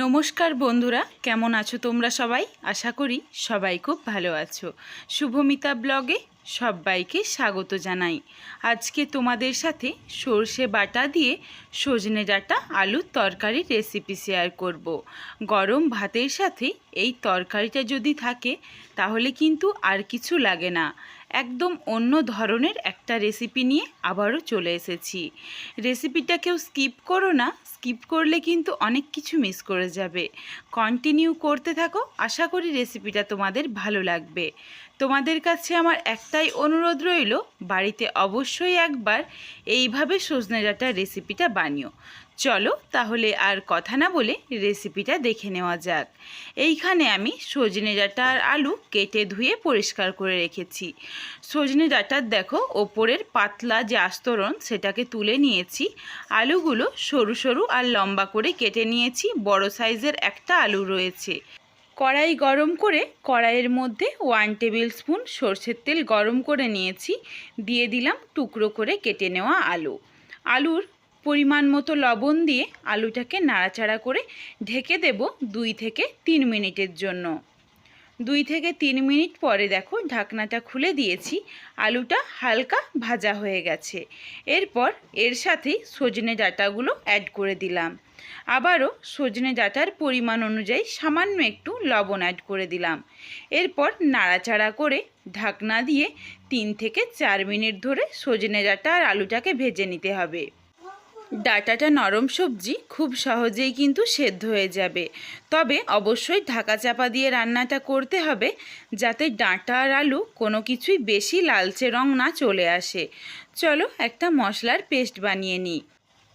নমস্কার বন্ধুরা, কেমন আছো তোমরা সবাই? আশা করি সবাই খুব ভালো আছো। শুভমিতা ব্লগে সবাইকে স্বাগত জানাই। আজকে তোমাদের সাথে সর্ষে বাটা দিয়ে সজনে ডাঁটা আলুর তরকারির রেসিপি শেয়ার করব। গরম ভাতের সাথে এই তরকারিটা যদি থাকে, তাহলে কিন্তু আর কিছু লাগে না। একদম অন্য ধরনের একটা রেসিপি নিয়ে আবারও চলে এসেছি। রেসিপিটা কেউ স্কিপ করো না স্কিপ করলে কিন্তু অনেক কিছু মিস করে যাবে। কন্টিনিউ করতে থাকো, আশা করি রেসিপিটা তোমাদের ভালো লাগবে। তোমাদের কাছে আমার একটাই অনুরোধ রইল, বাড়িতে অবশ্যই একবার এইভাবে সজনে ডাঁটার রেসিপিটা বানিও। চলো তাহলে আর কথা না বলে রেসিপিটা দেখে নেওয়া যাক। এইখানে আমি সজনে ডাঁটা আর আলু কেটে ধুয়ে পরিষ্কার করে রেখেছি। সজনে ডাঁটার দেখো, ওপরের পাতলা যে আস্তরণ সেটাকে তুলে নিয়েছি। আলুগুলো সরু সরু আর লম্বা করে কেটে নিয়েছি, বড় সাইজের একটা আলু রয়েছে। কড়াই গরম করে কড়াইয়ের মধ্যে ওয়ান টেবিল স্পুন সর্ষের তেল গরম করে নিয়েছি। দিয়ে দিলাম টুকরো করে কেটে নেওয়া আলু। আলুর পরিমাণ মতো লবণ দিয়ে আলুটাকে নাড়াচাড়া করে ঢেকে দেব দুই থেকে তিন মিনিটের জন্য। দুই থেকে তিন মিনিট পরে দেখো ঢাকনাটা খুলে দিয়েছি, আলুটা হালকা ভাজা হয়ে গেছে। এরপর এর সাথেই সজনে ডাঁটাগুলো অ্যাড করে দিলাম। আবারও সজনে ডাটার পরিমাণ অনুযায়ী সামান্য একটু লবণ অ্যাড করে দিলাম। এরপর নাড়াচাড়া করে ঢাকনা দিয়ে তিন থেকে চার মিনিট ধরে সজনে ডাটা আর আলুটাকে ভেজে নিতে হবে। ডাটাটা নরম সবজি খুব সহজেই কিন্তু সেদ্ধ হয়ে যাবে। তবে অবশ্যই ঢাকা চাপা দিয়ে রান্নাটা করতে হবে যাতে ডাঁটা আর আলু কোনো কিছুই বেশি লালচে রং না চলে আসে। চলো একটা মশলার পেস্ট বানিয়ে নিই।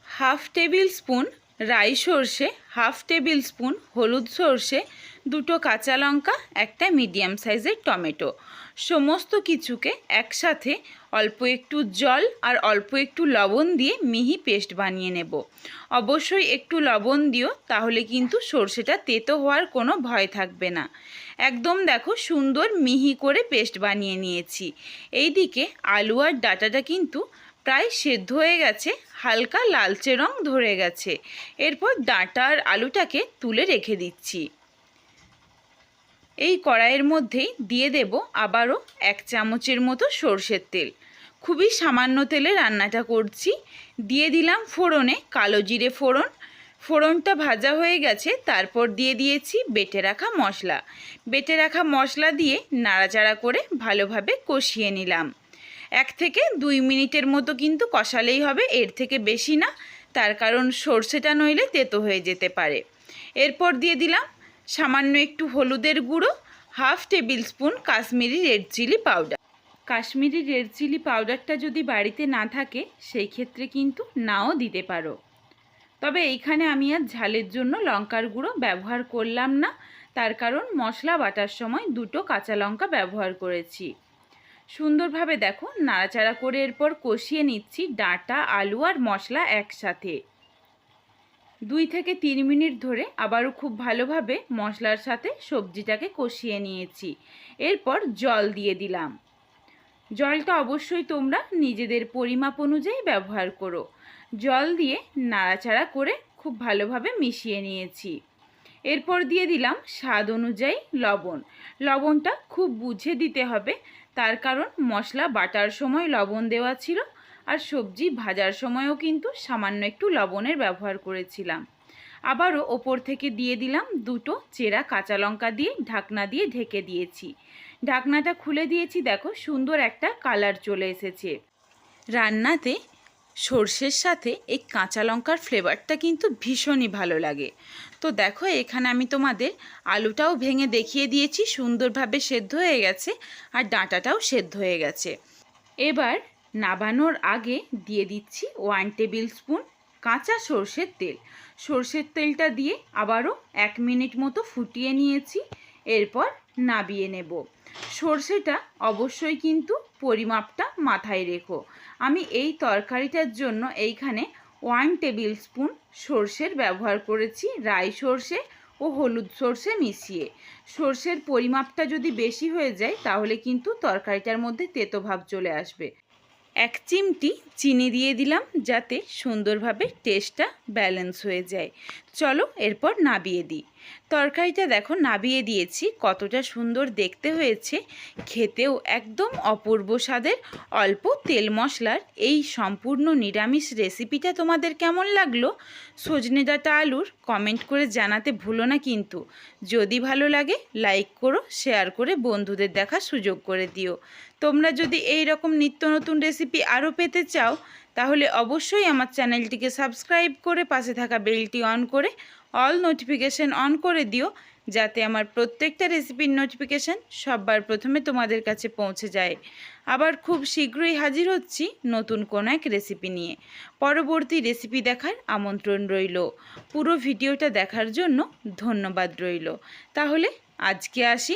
হাফ টেবিল স্পুন রাই সর্ষে, হাফ টেবিল স্পুন হলুদ সর্ষে, দুটো কাঁচা লঙ্কা, একটা মিডিয়াম সাইজের টমেটো। সমস্ত কিছুকে একসাথে অল্প একটু জল আর অল্প একটু লবণ দিয়ে মিহি পেস্ট বানিয়ে নেব। অবশ্যই একটু লবণ দিও, তাহলে কিন্তু সর্ষেটা তেতো হওয়ার কোনো ভয় থাকবে না। একদম দেখো সুন্দর মিহি করে পেস্ট বানিয়ে নিয়েছি। এইদিকে আলু আর ডাটাটা কিন্তু প্রায় সেদ্ধ হয়ে গেছে, হালকা লালচে রং ধরে গেছে। এরপর ডাঁটা আর আলুটাকে তুলে রেখে দিচ্ছি। এই কড়াইয়ের মধ্যেই দিয়ে দেব আবারও এক চামচের মতো সর্ষের তেল। খুবই সামান্য তেলে রান্নাটা করছি। দিয়ে দিলাম ফোড়নে কালো জিরে ফোড়ন। ফোড়নটা ভাজা হয়ে গেছে, তারপর দিয়ে দিয়েছি বেটে রাখা মশলা। বেটে রাখা মশলা দিয়ে নাড়াচাড়া করে ভালোভাবে কষিয়ে নিলাম। এক থেকে দুই মিনিটের মতো কিন্তু কষালেই হবে, এর থেকে বেশি না। তার কারণ সর্ষেটা নইলে তেতো হয়ে যেতে পারে। এরপর দিয়ে দিলাম সামান্য একটু হলুদের গুঁড়ো, half tablespoon Kashmiri red chilli powder. Kashmiri red chilli পাউডারটা যদি বাড়িতে না থাকে, সেই ক্ষেত্রে কিন্তু নাও দিতে পারো। তবে এইখানে আমি আর ঝালের জন্য লঙ্কার গুঁড়ো ব্যবহার করলাম না। তার কারণ মশলা বাটার সময় দুটো কাঁচা লঙ্কা ব্যবহার করেছি। সুন্দরভাবে দেখো, নাড়াচাড়া করে এরপর কষিয়ে নিচ্ছি ডাঁটা, আলু আর মশলা একসাথে। দুই থেকে তিন মিনিট ধরে আবারও খুব ভালোভাবে মশলার সাথে সবজিটাকে কষিয়ে নিয়েছি। এরপর জল দিয়ে দিলাম। জলটা অবশ্যই তোমরা নিজেদের পরিমাপ অনুযায়ী ব্যবহার করো। জল দিয়ে নাড়াচাড়া করে খুব ভালোভাবে মিশিয়ে নিয়েছি। এরপর দিয়ে দিলাম স্বাদ অনুযায়ী লবণ। লবণটা খুব বুঝে দিতে হবে। তার কারণ মশলা বাটার সময় লবণ দেওয়া ছিল আর সবজি ভাজার সময়ও কিন্তু সামান্য একটু লবণের ব্যবহার করেছিলাম। আবারও ওপর থেকে দিয়ে দিলাম দুটো চেরা কাঁচা লঙ্কা দিয়ে ঢাকনা দিয়ে ঢেকে দিয়েছি। ঢাকনাটা খুলে দিয়েছি, দেখো সুন্দর একটা কালার চলে এসেছে। রান্নাতে সর্ষের সাথে এই কাঁচা লঙ্কার ফ্লেভারটা কিন্তু ভীষণই ভালো লাগে। তো দেখো এখানে আমি তোমাদের আলুটাও ভেঙে দেখিয়ে দিয়েছি, সুন্দরভাবে সেদ্ধ হয়ে গেছে আর ডাঁটাটাও সেদ্ধ হয়ে গেছে। এবার নাবানোর আগে দিয়ে দিচ্ছি ওয়ান টেবিল স্পুন কাঁচা সর্ষের তেল। সর্ষের তেলটা দিয়ে আবারও এক মিনিট মতো ফুটিয়ে নিয়েছি, এরপর নাবিয়ে নেব। সর্ষেটা অবশ্যই কিন্তু পরিমাপটা মাথায় রেখো। আমি এই তরকারিটার জন্য এইখানে ওয়ান টেবিল স্পুন সর্ষের ব্যবহার করেছি, রাই সর্ষে ও হলুদ সর্ষে মিশিয়ে। সর্ষের পরিমাপটা যদি বেশি হয়ে যায়, তাহলে কিন্তু তরকারিটার মধ্যে তেতো ভাব চলে আসবে। এক চিমটি চিনি দিয়ে দিলাম যাতে সুন্দরভাবে টেস্টটা ব্যালেন্স হয়ে যায়। চলো এরপর নাবিয়ে দিই। তরকারিটা দেখো নাবিয়ে দিয়েছি, কতটা সুন্দর দেখতে হয়েছে। খেতেও একদম অপূর্ব স্বাদের। অল্প তেল মশলার এই সম্পূর্ণ নিরামিষ রেসিপিটা তোমাদের কেমন লাগল? সজনে ডাঁটা আলুর কমেন্ট করে জানাতে ভুলো না কিন্তু। যদি ভালো লাগে লাইক করো শেয়ার করে বন্ধুদের দেখার সুযোগ করে দিও। তোমরা যদি এই রকম নিত্য নতুন রেসিপি আরও পেতে চাও, তাহলে অবশ্যই আমার চ্যানেলটিকে সাবস্ক্রাইব করে পাশে থাকা বেলটি অন করে অল নোটিফিকেশন অন করে দিও, যাতে আমার প্রত্যেকটা রেসিপির নোটিফিকেশান সববার প্রথমে তোমাদের কাছে পৌঁছে যায়। আবার খুব শীঘ্রই হাজির হচ্ছি নতুন কোনো এক রেসিপি নিয়ে। পরবর্তী রেসিপি দেখার আমন্ত্রণ রইল। পুরো ভিডিওটা দেখার জন্য ধন্যবাদ রইল। তাহলে আজকে আসি।